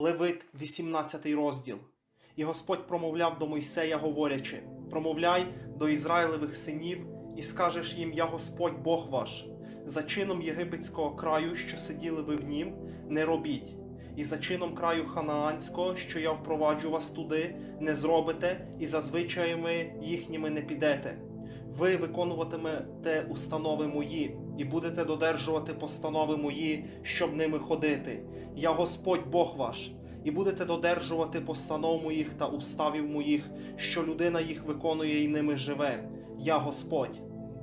Левит, 18 розділ. І Господь промовляв до Мойсея, говорячи: Промовляй до Ізраїлевих синів, і скажеш їм: Я Господь Бог ваш. За чином єгипетського краю, що сиділи ви в нім, не робіть, і за чином краю ханаанського, що я впроваджу вас туди, не зробите, і за звичаями їхніми не підете. Ви виконуватимете установи мої, і будете додержувати постанови мої, щоб ними ходити. Я Господь Бог ваш, і будете додержувати постанов моїх та уставів моїх, що людина їх виконує і ними живе. Я Господь.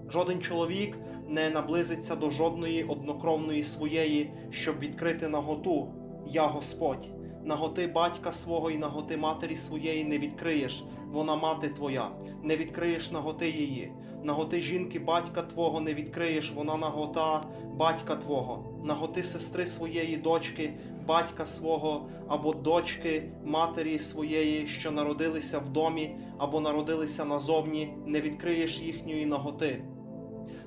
Жоден чоловік не наблизиться до жодної однокровної своєї, щоб відкрити наготу. Я Господь. Наготи батька свого і наготи матері своєї не відкриєш, вона мати твоя, не відкриєш наготи її. Наготи жінки батька твого не відкриєш, вона нагота батька твого, наготи сестри своєї дочки, батька свого або дочки матері своєї, що народилися в домі або народилися назовні, не відкриєш їхньої наготи.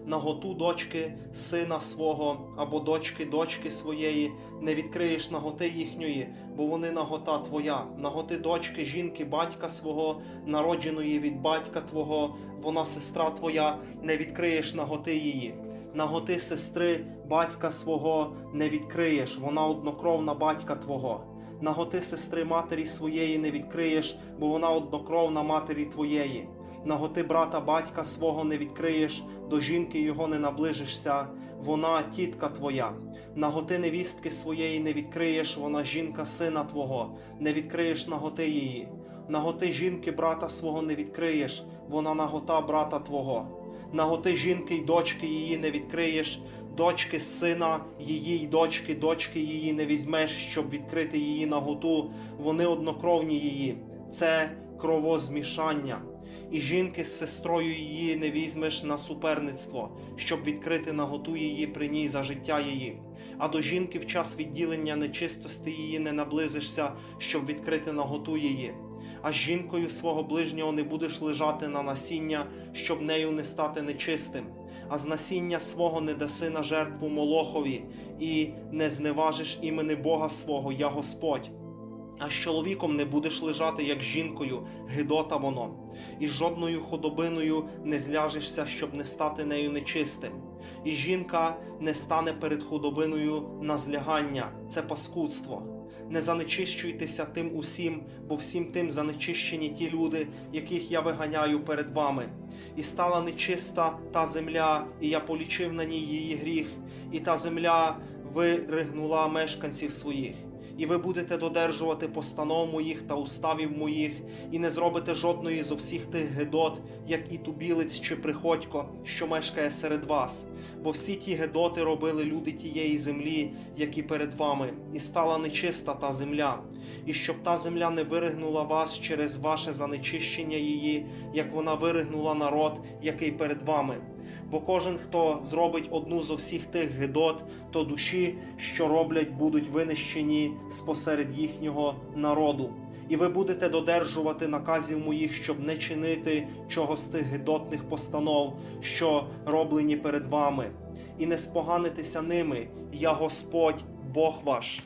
Наготу дочки сина свого або дочки дочки своєї, не відкриєш наготи їхньої, бо вони нагота твоя, наготи дочки жінки батька свого, народженої від батька твого, вона сестра твоя, не відкриєш наготи її. Наготи сестри батька свого не відкриєш, вона однокровна батька твого. Наготи сестри матері своєї не відкриєш, бо вона однокровна матері твоєї. Наготи брата батька свого не відкриєш, до жінки його не наближишся, вона тітка твоя. Наготи невістки своєї не відкриєш, вона жінка сина твого, не відкриєш наготи її. Наготи жінки брата свого не відкриєш, вона нагота брата твого. Наготи жінки й дочки її не відкриєш, дочки сина її й дочки, дочки її не візьмеш, щоб відкрити її наготу, вони однокровні її. Це кровозмішання. І жінки з сестрою її не візьмеш на суперництво, щоб відкрити наготу її при ній за життя її. А до жінки в час відділення нечистості її не наблизишся, щоб відкрити наготу її. А з жінкою свого ближнього не будеш лежати на насіння, щоб нею не стати нечистим. А з насіння свого не даси на жертву Молохові, і не зневажиш імени Бога свого, я Господь. А з чоловіком не будеш лежати, як з жінкою, гидота воно, і жодною худобиною не зляжешся, щоб не стати нею нечистим. І жінка не стане перед худобиною на злягання, це паскудство. Не занечищуйтеся тим усім, бо всім тим занечищені ті люди, яких я виганяю перед вами. І стала нечиста та земля, і я полічив на ній її гріх, і та земля виригнула мешканців своїх і ви будете додержувати постанов моїх та уставів моїх, і не зробите жодної зо всіх тих гедот, як і тубілець чи приходько, що мешкає серед вас. Бо всі ті гедоти робили люди тієї землі, які перед вами, і стала нечиста та земля, і щоб та земля не виригнула вас через ваше занечищення її, як вона виригнула народ, який перед вами. Бо кожен, хто зробить одну зо всіх тих гидот, то душі, що роблять, будуть винищені спосеред їхнього народу. І ви будете додержувати наказів моїх, щоб не чинити чого з тих гидотних постанов, що роблені перед вами, і не споганитися ними. Я Господь, Бог ваш.